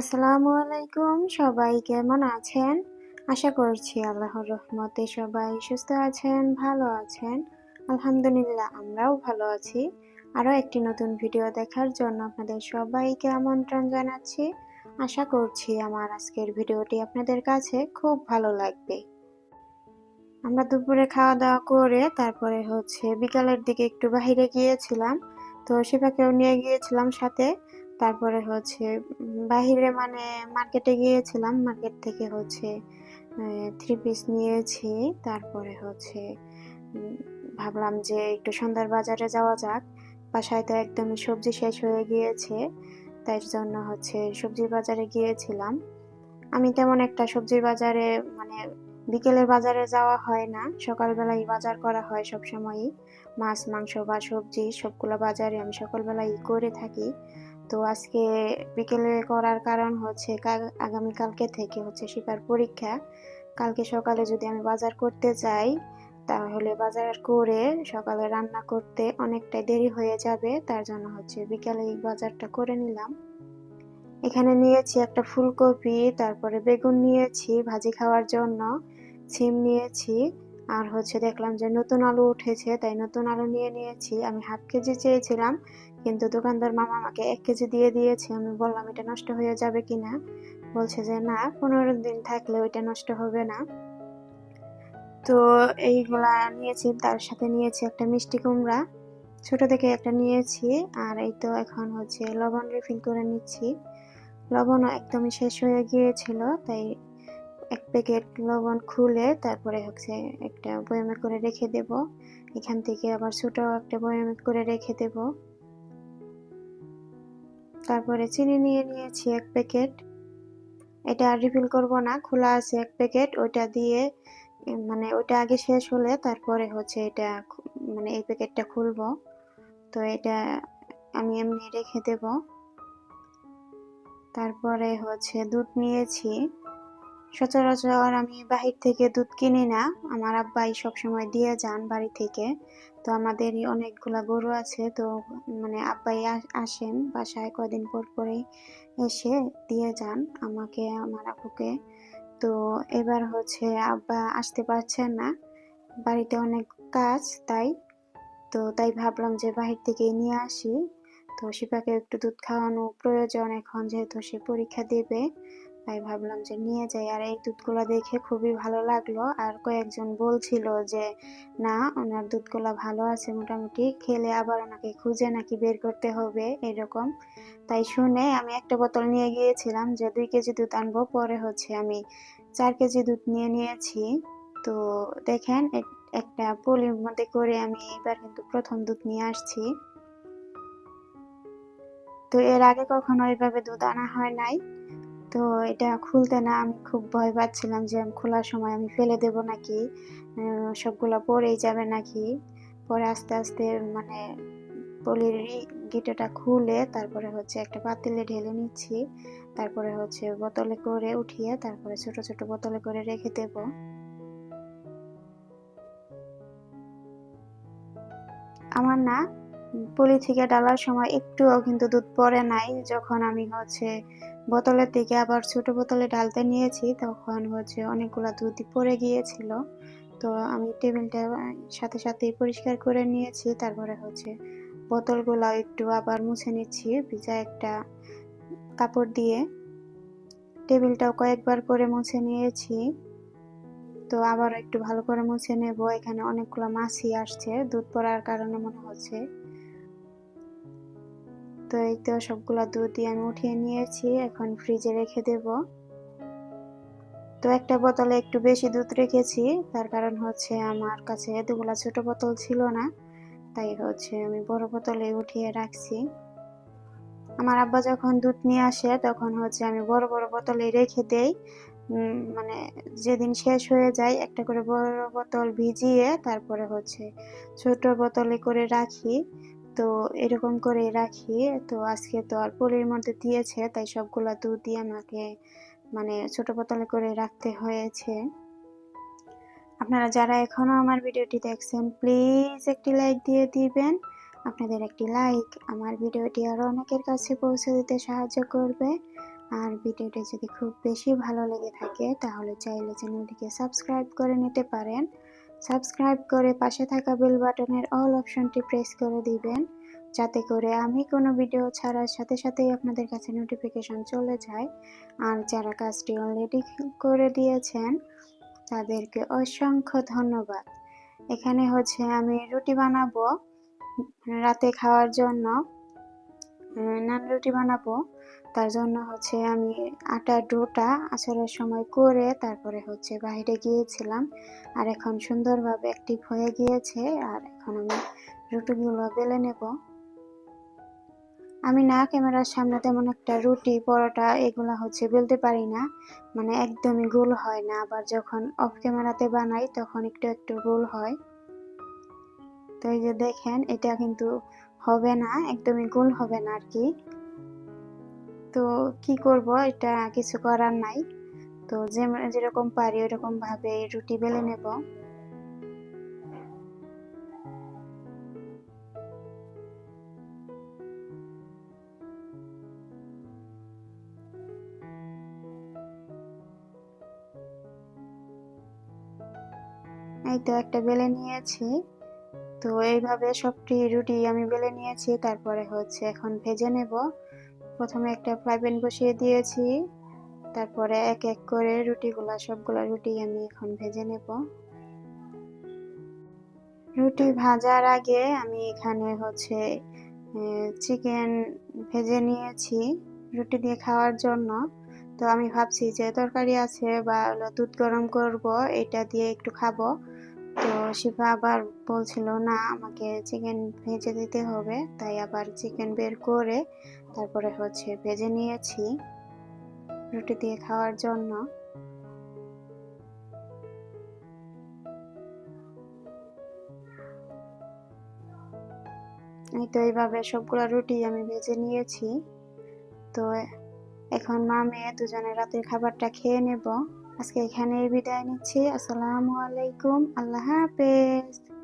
আসসালামু আলাইকুম, সবাই কেমন আছেন? আশা করছি আল্লাহর রহমতে সবাই সুস্থ আছেন, ভালো আছেন। আলহামদুলিল্লাহ, আমরাও ভালো আছি। আরও একটি নতুন ভিডিও দেখার জন্য আপনাদের সবাইকে আমন্ত্রণ জানাচ্ছি। আশা করছি আমার আজকের ভিডিওটি আপনাদের কাছে খুব ভালো লাগবে। আমরা দুপুরে খাওয়া দাওয়া করে তারপরে হচ্ছে বিকালের দিকে একটু বাহিরে গিয়েছিলাম। তো শিফাকেও নিয়ে গিয়েছিলাম সাথে। তারপরে হচ্ছে বাহিরে মানে মার্কেটে গিয়েছিলাম। মার্কেট থেকে হচ্ছে থ্রি পিস নিয়েছি। তারপরে হচ্ছে ভাবলাম যে একটু সন্ধ্যার বাজারে যাওয়া যাক। বাসায় তো একদমই সবজি শেষ হয়ে গিয়েছে। তাই জন্য হচ্ছে সবজির বাজারে গিয়েছিলাম। আমি তেমন একটা সবজির বাজারে মানে বিকেলের বাজারে যাওয়া হয় না। সকালবেলাই বাজার করা হয় সব সময়ই মাছ, মাংস বা সবজি সবগুলো বাজারে আমি সকালবেলাই করে থাকি। তো আজকে বিকেলে করার কারণ হচ্ছে আগামীকালকে থেকে হচ্ছে শিকার পরীক্ষা। কালকে সকালে যদি আমি বাজার করতে যাই, তাহলে বাজার করে সকালে রান্না করতে অনেকটাই দেরি হয়ে যাবে, তার জন্য হচ্ছে বিকালে এই বাজারটা করে নিলাম। এখানে নিয়েছি একটা ফুলকপি, তারপরে বেগুন নিয়েছি, ভাজি খাওয়ার জন্য সিম নিয়েছি আর হচ্ছে দেখলাম যে নতুন আলু উঠেছে, তাই নতুন আলু নিয়ে নিয়েছি। আমি হাফ কেজি চেয়েছিলাম, কিন্তু দোকানদার মামা আমাকে এক কেজি দিয়ে দিয়েছে। আমি বললাম, এটা নষ্ট হয়ে যাবে কিনা? বলছে যে, না, পনেরো দিন থাকলে ওইটা নষ্ট হবে না। তো এইগুলা নিয়েছি, তার সাথে নিয়েছি একটা মিষ্টি কুমড়া। ছোট থেকে একটা নিয়েছি, আর এই তো এখন হচ্ছে লবণ রিফিল করে নিচ্ছি। লবণও একদমই শেষ হয়ে গিয়েছিল, তাই এক প্যাকেট লবণ খুলে তারপরে হচ্ছে একটা বয়ামে করে রেখে দেব। এখান থেকে আবার ছোট একটা বয়ামে করে রেখে দেব। তারপরে চিনি নিয়ে নিয়েছি এক প্যাকেট। এটা আর রিফিল করব না, খোলা আছে এক প্যাকেট। ওইটা দিয়ে মানে ওইটা আগে শেষ হলে তারপরে হচ্ছে এটা মানে এই প্যাকেটটা খুলব। তো এটা আমি এমনি রেখে দেব। তারপরে হচ্ছে দুধ নিয়েছি। সচরাচর আমি বাহির থেকে দুধ কিনি না। আমার আব্বাই সবসময় দিয়ে যান বাড়ি থেকে। তো আমাদেরই অনেকগুলা গরু আছে। তো মানে আব্বাই আসেন বাসায় কদিন পর পরেই এসে দিয়ে যান আমাকে, আমার আপুকে তো এবার হচ্ছে আব্বা আসতে পারছেন না। বাড়িতে অনেক কাজ তাই। তো তাই ভাবলাম যে বাহির থেকে নিয়ে আসি। তো শিপাকে একটু দুধ খাওয়ানো প্রয়োজন এখন যেহেতু সে পরীক্ষা দেবে। তাই ভাবলাম যে নিয়ে যাই। আর এই দুধগুলো দেখে খুবই ভালো লাগল। আর কয়েকজন বলছিল যে, না, ওনার দুধগুলো ভালো আছে মোটামুটি। খেলে আবার ওনাকে খুঁজে নাকি বের করতে হবে। এরকম। তাই শুনে আমি একটা বোতল নিয়ে গিয়েছিলাম যে, দুই কেজি দুধ আনব। পরে হচ্ছে আমি চার কেজি দুধ নিয়ে নিয়েছি। তো দেখেন একটা পলির মধ্যে করে আমি এবার কিন্তু প্রথম দুধ নিয়ে আসছি। তো এর আগে কখনো এইভাবে দুধ আনা হয় নাই। তো এটা খুলতে না আমি খুব ভয় পাচ্ছিলাম যে আমি খোলার সময় আমি ফেলে দেব নাকি সবগুলো পরেই যাবে নাকি? পরে আস্তে আস্তে মানে পলির গিটাটা খুলে তারপরে হচ্ছে একটা পাতিলে ঢেলে নিচ্ছি, তারপরে হচ্ছে বোতলে করে উঠিয়ে তারপরে ছোট ছোট বোতলে করে রেখে দেব। আমার না পলি থেকে ডালার সময় একটুও কিন্তু দুধ পরে নাই। যখন আমি হচ্ছে বোতলের দিকে আবার ছোট বোতলে ঢালতে নিয়েছি, তখন হচ্ছে অনেকগুলো দুধ পড়ে গিয়েছিল। তো আমি টেবিলটা সাথে সাথেই পরিষ্কার করে নিয়েছি। তারপরে হচ্ছে বোতলগুলো একটু আবার মুছে নিচ্ছি, ভিজা একটা কাপড় দিয়ে। টেবিলটাও কয়েকবার করে মুছে নিয়েছি। তো আবার একটু ভালো করে মুছে নেব। এখানে অনেকগুলো মাছি আসছে, দুধ পড়ার কারণে মনে হচ্ছে। তো এই তো সবগুলো দুধ দিয়ে আমি উঠিয়ে নিয়েছি, এখন ফ্রিজে রেখে দেব। তো একটা বোতলে একটু বেশি দুধ রেখেছি, তার কারণ হচ্ছে আমার কাছে এতগুলা ছোট বোতল ছিল না, তাই হচ্ছে আমি বড় বোতলে উঠিয়ে রাখছি। আমার আব্বা যখন দুধ নিয়ে আসে, তখন হচ্ছে আমি বড় বড় বোতলে রেখে দেই। মানে যেদিন শেষ হয়ে যায়, একটা করে বড় বোতল ভিজিয়ে তারপরে হচ্ছে ছোট বোতলে করে রাখি। তো এরকম করে রাখি। তো আজকে তো আর পলির মধ্যে দিয়েছে, তাই সবগুলা দুধ দিয়ে আমাকে মানে ছোট বোতলে করে রাখতে হয়েছে। আপনারা যারা এখনও আমার ভিডিওটি দেখছেন, প্লিজ একটি লাইক দিয়ে দিবেন। আপনাদের একটি লাইক আমার ভিডিওটি আরও অনেকের কাছে পৌঁছে দিতে সাহায্য করবে। আর ভিডিওটি যদি খুব বেশি ভালো লেগে থাকে, তাহলে চাইলে চ্যানেলটিকে সাবস্ক্রাইব করে নিতে পারেন। সাবস্ক্রাইব করে পাশে থাকা বেল বাটনের অল অপশনটি প্রেস করে দিবেন, যাতে করে আমি কোনো ভিডিও ছাড়ার সাথে সাথেই আপনাদের কাছে নোটিফিকেশন চলে যায়। আর যারা কাজটি অলরেডি করে দিয়েছেন, তাদেরকে অসংখ্য ধন্যবাদ। এখানে হচ্ছে আমি রুটি বানাবো, রাতে খাওয়ার জন্য। নান রুটি বানাবো। তার জন্য হচ্ছে আমি আটা ডোটা আসরের সময় করে তারপরে হচ্ছে বাইরে গিয়েছিলাম। আর এখন সুন্দরভাবে অ্যাক্টিভ হয়ে গিয়েছে। আর এখন আমি রুটিগুলো বেলে নেব। আমি না ক্যামেরার সামনে তেমন একটা রুটি, পরোটা এগুলো হচ্ছে বেলতে পারি না। মানে একদমই গোল হয় না। আবার যখন অফ ক্যামেরাতে বানাই তখন একটু একটু গোল হয়। তো এই যে দেখেন, এটা কিন্তু হবে না, একদমই গোল হবে না আর কি। তো কি করব? এটা কিছু করার নাই। তো যে যেরকম পারি ওরকম ভাবে রুটি বেলে নেব। এই তো একটা বেলে নিয়েছি। তো এইভাবে সবটি রুটি আমি বেলে নিয়েছি। তারপরে হচ্ছে এখন ভেজে নেব। প্রথমে একটা ফ্রাই প্যান বসিয়ে দিয়েছি। তারপরে এক এক করে রুটিগুলা, সবগুলা রুটি আমি এখন ভেজে নেব। রুটি ভাজার আগে আমি এখানে হচ্ছে চিকেন ভেজে নিয়েছি রুটি দিয়ে খাওয়ার জন্য। তো আমি ভাবছি যে তরকারি আছে বা দুধ গরম করব, এটা দিয়ে একটু খাব। তো শিফা আবার বলছিল, না, আমাকে চিকেন ভেজে দিতে হবে। তাই আবার চিকেন বের করে তারপরে হচ্ছে ভেজে নিয়েছি রুটি দিয়ে খাওয়ার জন্য। এই তো এইভাবে সবগুলো রুটি আমি ভেজে নিয়েছি। তো এখন মা মেয়ে দুজনে রাতের খাবারটা খেয়ে নেব। আজকে এখানেই বিদায় নিচ্ছি। আসসালামু আলাইকুম। আল্লাহ হাফেজ।